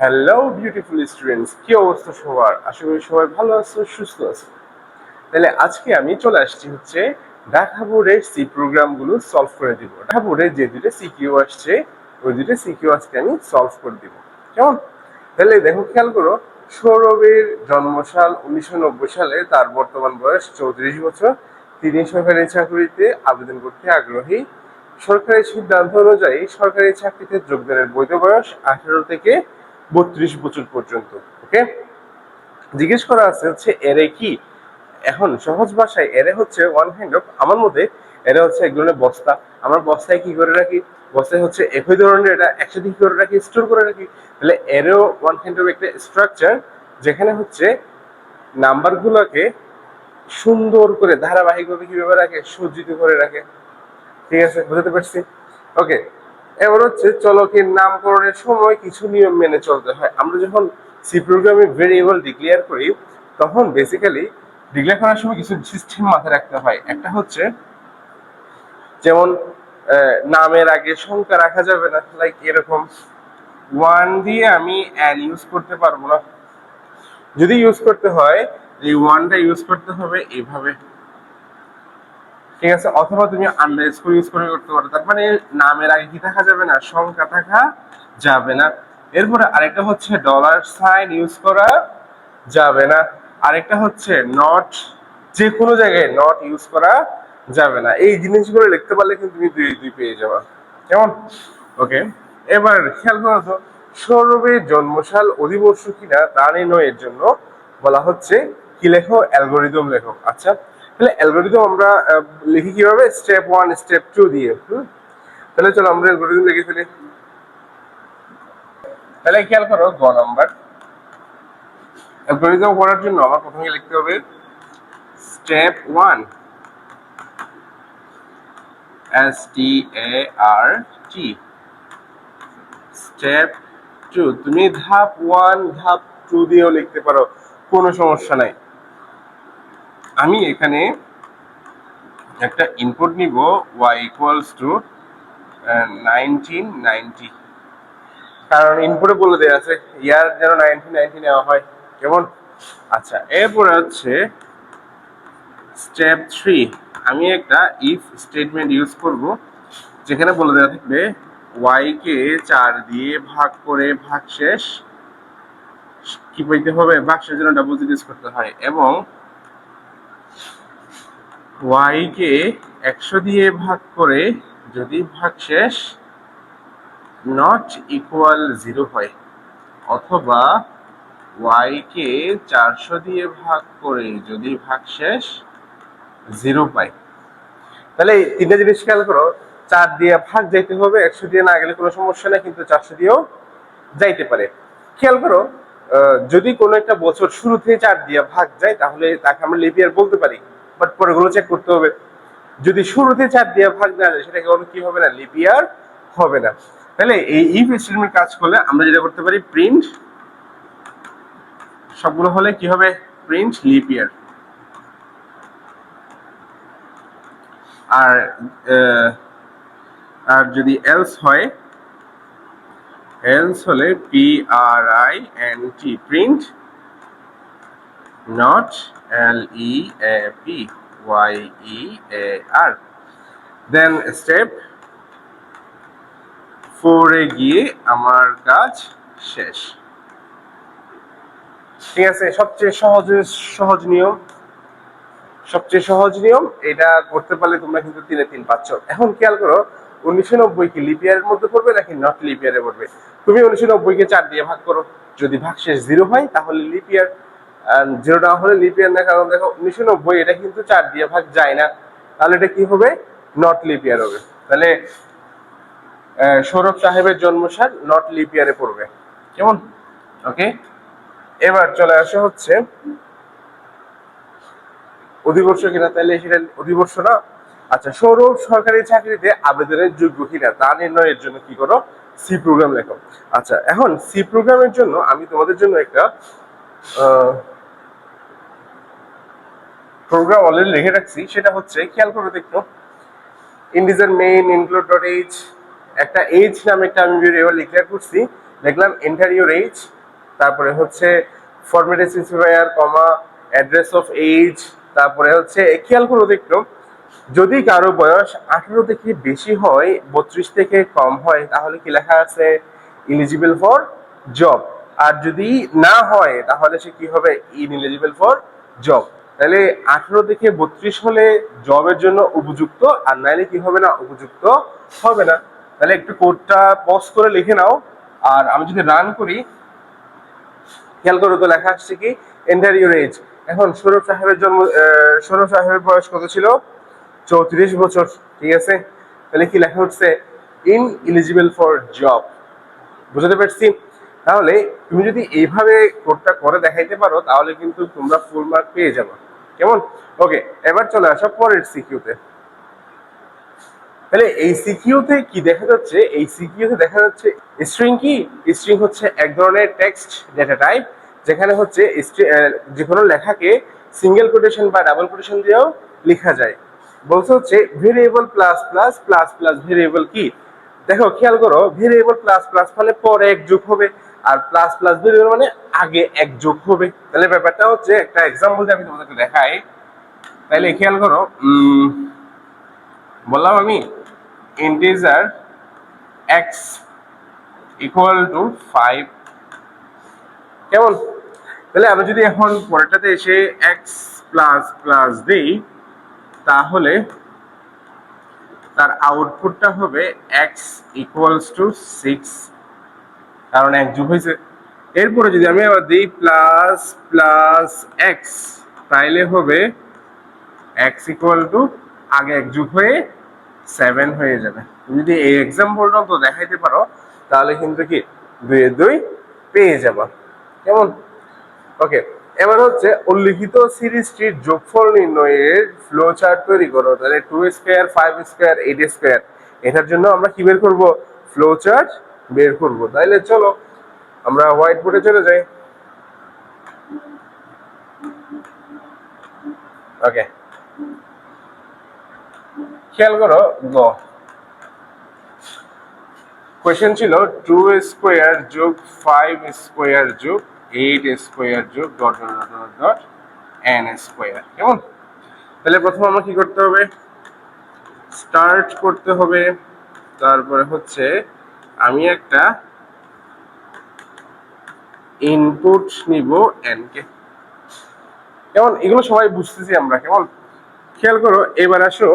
Hello beautiful students কি অবস্থা সবার? আশা করি সবাই ভালো আছো, সুস্থ আছো। তাহলে আজকে আমি চলে আসছি হচ্ছে ঢাকা বোর্ডের সি প্রোগ্রামগুলো সলভ করে দিব। ঢাকা বোর্ডের যে দুটো সিকিউ আসছে, ওই দুটো সিকিউ আজকে আমি সলভ করে দিব। কেমন? তাহলে দেখো, খেয়াল করো, সৌরভের জন্মসাল উনিশশো নব্বই সালে, তার বর্তমান বয়স চৌত্রিশ বছর। তিনি সরকারি চাকরিতে আবেদন করতে আগ্রহী। সরকারি সিদ্ধান্ত অনুযায়ী সরকারি চাকরিতে যোগদানের বৈধ বয়স আঠারো থেকে বত্রিশ বছর পর্যন্ত ওকে জিজ্ঞেস করা আছে হচ্ছে, এরে কি? এখন সহজ ভাষায় এরে হচ্ছে ওয়ান হ্যান্ড অফ আমার মধ্যে এরা হচ্ছে এক ধরনের বস্তা। আমার বস্তায় কি করে রাখি? বস্তায় হচ্ছে একই ধরনের এটা একসাথে কি করে রাখি? স্টোর করে রাখি। তাহলে এরও ওয়ান হ্যান্ড অফ একটা স্ট্রাকচার যেখানে হচ্ছে নাম্বারগুলোকে সুন্দর করে ধারাবাহিকভাবে কীভাবে রাখে? সজ্জিত করে রাখে। ঠিক আছে? বুঝতে পারছি? ওকে এবার হচ্ছে চলকের নামকরণের সময় কিছু নিয়ম মেনে চলতে হয়। আমরা যখন সি প্রোগ্রামে ভেরিয়েবল ডিক্লেয়ার করি, তখন বেসিক্যালি ডিক্লেয়ার করার সময় কিছু সিস্টেম মাথায় রাখতে হয়। একটা হচ্ছে যেমন নামের আগে সংখ্যা রাখা যাবে না লাইক এরকম। ওয়ান দিয়ে আমি অ্যান ইউজ করতে পারব না। যদি ইউজ করতে হয়, এই ওয়ানটা ইউজ করতে হবে এইভাবে ঠিক আছে? অথবা তুমি আন্ডার স্কোর ইউজ করে করতে পারো। তার মানে নামের আগে কি থাকা যাবে না? সংখ্যা থাকা যাবে না। এরপরে আরেকটা হচ্ছে ডলার সাইন ইউজ করা যাবে না। আরেকটা হচ্ছে নট যে কোনো জায়গায় নট ইউজ করা যাবে না। এই জিনিসগুলো লিখতে পারলে কিন্তু তুমি দুই দুই পেয়ে যাবা। কেমন? ওকে এবার খেয়াল করো তো সৌরভের জন্মসাল অধিবর্ষ কিনা তা নির্ণয়ের জন্য বলা হচ্ছে কি লেখো? অ্যালগোরিদম লেখো। আচ্ছা তাহলে অ্যালগোরিদম আমরা লিখি কীভাবে? স্টেপ ওয়ান স্টেপ টু দিয়ে? তাহলে চলো আমরা অ্যালগোরিদম লিখে ফেলি। তাহলে খেয়াল করো, গ নাম্বার। অ্যালগোরিদম করার জন্য আমার প্রথমে লিখতে হবে step one S T A R T step two তুমি ধাপ ওয়ান ধাপ টু দিয়েও লিখতে পারো, কোনো সমস্যা নাই। আমি এখানে একটা ইনপুট নিব Y equals to nineteen ninety কারণ ইনপুটে বলে দেওয়া আছে, ইয়ার যেন নাইনটিন নাইনটি নেওয়া হয়। কেমন? আচ্ছা এরপরে হচ্ছে স্টেপ থ্রি আমি একটা ইফ স্টেটমেন্ট ইউজ করব, যেখানে বলে দেওয়া থাকবে ওয়াই কে চার দিয়ে ভাগ করে ভাগ শেষ কি পাইতে হবে? ভাগশের জন্য ডাবল ইউজ করতে হয়। এবং ওয়াই কে একশো দিয়ে ভাগ করে যদি ভাগশেষ নট ইকুয়াল জিরো হয়, অথবা ওয়াই কে চারশো দিয়ে ভাগ করে যদি ভাগশেষ জিরো পাই তাহলে তিনটা জিনিস খেয়াল করো, চার দিয়ে ভাগ যাইতে হবে, একশো দিয়ে না গেলে কোনো সমস্যা নেই, কিন্তু চারশো দিয়েও যাইতে পারে। খেয়াল করো যদি কোনো একটা বছর শুরু থেকে চার দিয়ে ভাগ যায়, তাহলে তাকে আমরা লিপিয়ার বলতে পারি। বাট পরেগুলো চেক করতে হবে। যদি শুরুতে চার দিয়ে ভাগ না যায়, সেটাকে কোনো কি হবে না লিপিয়ার হবে না। তাহলে এই ইফ স্টেটমেন্ট কাজ করলে আমরা যেটা করতে পারি প্রিন্ট সবগুলো হলে কি হবে? প্রিন্ট লিপিয়ার আর আর যদি এলস হয় এলস হলে P R I N T print not L E A P Y E A R then step ফোরে গিয়ে আমার কাজ শেষ। ঠিক আছে, সবচেয়ে সহজ সহজ নিয়ম। সবচেয়ে সহজ নিয়ম, এটা করতে পারলে তোমরা কিন্তু তিনে তিন পাচ্ছ। এখন খেয়াল করো, উনিশশো নব্বই কি লিপিয়ারের মধ্যে পড়বে নাকি নট লিপিয়ারে পড়বে তুমি উনিশশো নব্বই কে চার দিয়ে ভাগ করো। যদি ভাগ শেষ জিরো হয়, তাহলে লিপিয়ার জিরো না হলে লিপিয়ার না, কারণ দেখো উনিশশো নব্বই, এটা কিন্তু চার দিয়ে ভাগ যায় না। তাহলে এটা কি হবে? নট লিপিয়ার হবে। তাহলে সৌরভ সাহেবের জন্মসাল নট লিপিয়ারে পড়বে। কেমন? ওকে এবার চলে আসে হচ্ছে অধিবর্ষ কিনা? তাহলে সেটা অধিবর্ষ না। আচ্ছা সৌরভ সরকারি চাকরিতে আবেদনের যোগ্য কিনা? তা নির্ণয়ের জন্য কি করো? সি প্রোগ্রাম লেখো। আচ্ছা এখন সি প্রোগ্রামের জন্য আমি তোমাদের জন্য একটা প্রোগ্রাম অলরেডি লিখে রাখছি, সেটা হচ্ছে, খেয়াল করে দেখতো ইন্ডিজের মেইন ইনক্লুড ডট এইচ একটা এইচ নামে একটা আমি ভেরিয়েবল ডিক্লেয়ার করছি, দেখলাম ইন্টারিয়র এইজ তারপরে হচ্ছে format specifier comma address of age তারপরে হচ্ছে খেয়াল করো দেখল যদি কারও বয়স আঠারো থেকে বেশি হয়, বত্রিশ থেকে কম হয়, তাহলে কি লেখা আছে? ইলিজিবল ফর জব আর যদি না হয়, তাহলে সে কি হবে? ইনএলিজিবল ফর জব তাহলে আঠারো থেকে বত্রিশ হলে জবের জন্য উপযুক্ত, আর নাইলে কি হবে না উপযুক্ত হবে না। তাহলে একটু কোডটা পজ করে লিখে নাও, আর আমি যদি রান করি, খেয়াল করো তো লেখা আসছে কি এন্টার ইউর এজ এখন সৌরভ সাহেবের জন্ম সৌরভ সাহেবের বয়স কত ছিল? চৌত্রিশ বছর, ঠিক আছে? তাহলে কি লেখা হচ্ছে ইন ইলিজিবল ফর জব বুঝতে পারছি? তাহলে তুমি যদি এইভাবে কোডটা করে দেখাইতে পারো, তাহলে কিন্তু তোমরা ফুল মার্ক পেয়ে যাবে। কেমন? ওকে এবার চলে আসো পরের সিকিউতে তাহলে এই সিকিউতে কি দেখা যাচ্ছে? এই সিকিউতে দেখা যাচ্ছে স্ট্রিং কি? স্ট্রিং হচ্ছে এক ধরনের টেক্সট ডেটা টাইপ যেখানে হচ্ছে যে কোনো লেখাকে সিঙ্গেল কোটেশন বা ডাবল কোটেশন দিয়েও লেখা যায়। বলছে হচ্ছে variable plus plus plus plus variable কি? দেখো, খেয়াল করো ভেরিয়েবল প্লাস প্লাস ফলে পরে এক যোগ হবে। আর প্লাস প্লাস ভেরিয়েবল মানে আগে এক যোগ হবে। তাহলে ব্যাপারটা হচ্ছে, একটা এক্সাম্পল আমি তোমাদেরকে দেখাই। তাহলে খেয়াল করো বললাম আমি integer X equal to five কেমন? তাহলে আমি যদি এখন পরেরটাতে এসে এক্স প্লাস প্লাস দিই, তাহলে তার আউটপুটটা হবে এক্স ইকুয়ালস টু সিক্স কারণ এক যুগ হয়েছে। এরপরে যদি আমি আবার দিই প্লাস প্লাস এক্স তাইলে হবে এক্স ইকুয়াল টু আগে এক যুগ হয়ে সেভেন হয়ে যাবে। যদি এই এক্সাম্পলটা তো দেখাইতে পারো, তাহলে কিন্তু কি দুই দুই পেয়ে যাবা। কেমন? ওকে এবার হচ্ছে উল্লিখিত সিরিজটির যোগফল নির্ণয়ের ফ্লো চার্ট তৈরি করো, তাহলে two square five square eight square এটার জন্য আমরা কি বের করব? ফ্লো চার্ট বের করব। তাইলে চলো, আমরা হোয়াইট বোর্ডে চলে যাই। ওকে খেয়াল করো, গ। কোয়েশ্চেন ছিল টু স্কোয়ার যোগ ফাইভ স্কোয়ার যোগ এইট স্কোয়ার যোগ dot dot dot dot N square কেমন? তাহলে প্রথম আমরা কি করতে হবে? স্টার্ট করতে হবে। তারপরে হচ্ছে আমি একটা ইনপুট নিব এন কে। কেমন? এগুলো সবাই বুঝতেছি আমরা, কেমন? খেয়াল করো, এবার আসো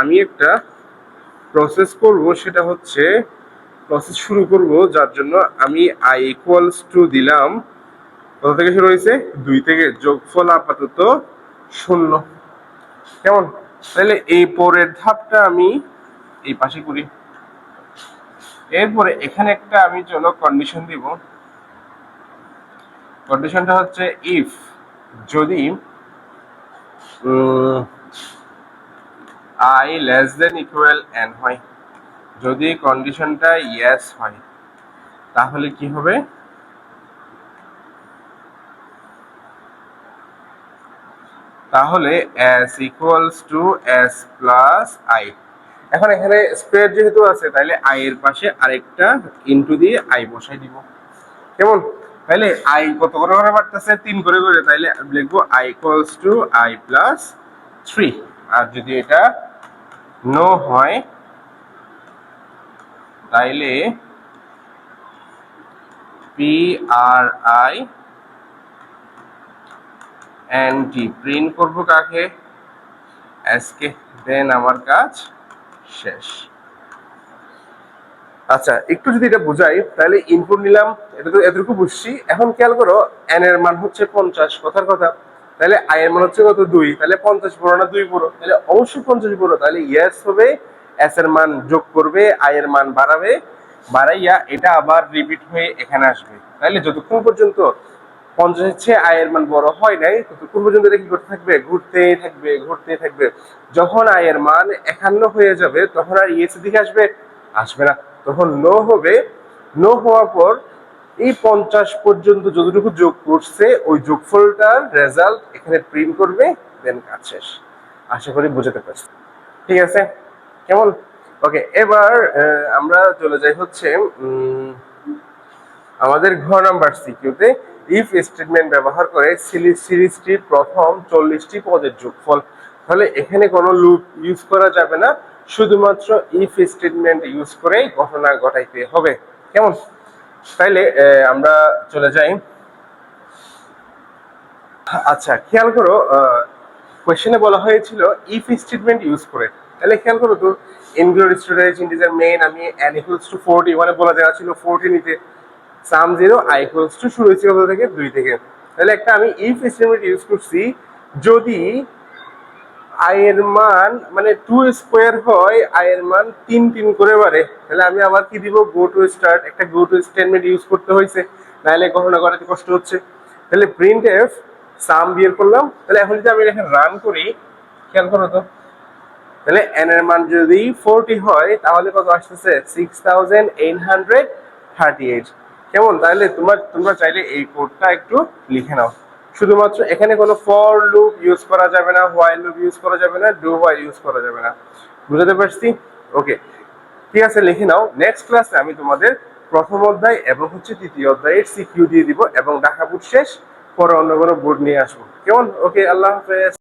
আমি একটা প্রসেস করব, সেটা হচ্ছে প্রসেস শুরু করব, যার জন্য আমি আই ইকুয়ালস টু দিলাম, কত থেকে শুরু হয়েছে? দুই থেকে, যোগফল আপাতত শূন্য। কেমন? তাহলে এই পরের ধাপটা আমি এই পাশে করি। এরপরে এখানে একটা আমি চলো কন্ডিশন দিব। কন্ডিশনটা হচ্ছে ইফ যদি I less than equal N হয়, যদি কন্ডিশনটা ইয়েস হয়, তাহলে কি হবে? তাহলে S equals to S plus I এখন এখানে স্কোয়ার যেহেতু আছে, তাহলে আই এর পাশে আরেকটা ইনটু দিয়ে আই বসাই দিব। কেমন? তাহলে আই কত করে করে বাড়তেছে? তিন করে করে। আমি লিখব I equals to I plus three আর যদি এটা নো হয় তাইলে P R I N T print করব কাকে? এসকে দেন আমার কাজ শেষ। আচ্ছা একটু যদি এটা বুঝাই, তাহলে ইনপুট নিলাম, এটা তো এতটুকু বুঝছি। এখন খেয়াল করো এন এর মান হচ্ছে পঞ্চাশ, কথার কথা। তাহলে আই এর মান হচ্ছে কত? দুই। তাহলে পঞ্চাশ পুরো না দুই পুরো তাহলে অবশ্যই পঞ্চাশ পুরো তাহলে ইয়েস হবে এস এর মান যোগ করবে আই এর মান বাড়াবে। বাড়াইয়া এটা আবার রিপিট হয়ে এখানে আসবে। তাহলে যতক্ষণ পর্যন্ত পঞ্চাশের চেয়ে আয়ের মান বড় হয় নাই ততক্ষণ পর্যন্ত এটা কি থাকবে? ঘুরতেই থাকবে ঘুরতেই থাকবে। যখন আয়ের মান একান্ন হয়ে যাবে, তখন আর ইয়েস দিকে আসবে? আসবে না। তখন নো হবে। নো হওয়ার পর এই পঞ্চাশ পর্যন্ত যতটুকু যোগ করছে, ওই যোগফলটার রেজাল্ট এখানে প্রিন্ট করবে দেন কাজ শেষ। আশা করি বুঝাতে পারছি। ঠিক আছে? কেমন? ওকে এবার আমরা চলে যাই হচ্ছে আমাদের ঘর নাম্বার সিকিউতে ইফ স্টেটমেন্ট ব্যবহার করে সিরিজ সিরিজটির প্রথম চল্লিশটি পদের যোগফল। তাহলে এখানে কোনো লুপ ইউজ করা যাবে না, শুধুমাত্র ইফ স্টেটমেন্ট ইউজ করে ঘটনা ঘটাইতে হবে। কেমন? তাইলে আমরা চলে যাই। আচ্ছা খেয়াল করো কোয়েশ্চেনে বলা হয়েছিল ইফ স্টেটমেন্ট ইউজ করে। তাহলে খেয়াল করো তো ইনগুলার স্টোরেজ ইন্টিজার মেইন আমি ইকুয়ালস টু ফোরটি মানে বলা দেওয়া ছিল ফোরটি নিতে sum zero, I equals to শুরু হয়েছে কত থেকে? দুই থেকে। তাহলে একটা আমি ইফ স্টেটমেন্ট ইউজ করছি, যদি আই এর মান মানে টু স্কোয়ার হয় আই এর মান তিন তিন করে বাড়ে, তাহলে আমি আবার কি দিব? গো টু স্টার্ট একটা গো টু স্টেটমেন্ট ইউজ করতে হয়েছে। নাহলে গণনা করাতে কষ্ট হচ্ছে। তাহলে প্রিন্ট এফ সাম বের করলাম। তাহলে এখন যদি আমি এখানে রান করি, খেয়াল করো তো। তাহলে এন এর মান যদি ফোরটি হয়, তাহলে কত আসতেছে? Six thousand eight hundred thirty eight কেমন? তাহলে তোমার, তোমরা চাইলে এই কোডটা একটু লিখে নাও। শুধুমাত্র এখানে কোনো ফর লুপ ইউজ করা যাবে না হোয়াইল লুপ ইউজ করা যাবে না ডু হোয়াইল ইউজ করা যাবে না। বুঝতে পারছি? ওকে ঠিক আছে, লিখে নাও। নেক্সট ক্লাসে আমি তোমাদের প্রথম অধ্যায় এবং হচ্ছে তৃতীয় অধ্যায়ের সিকিউ দিয়ে দিব এবং ঢাকা বুট শেষ, পরে অন্য কোনো বোর্ড নিয়ে আসব। কেমন? ওকে আল্লাহ হাফেজ।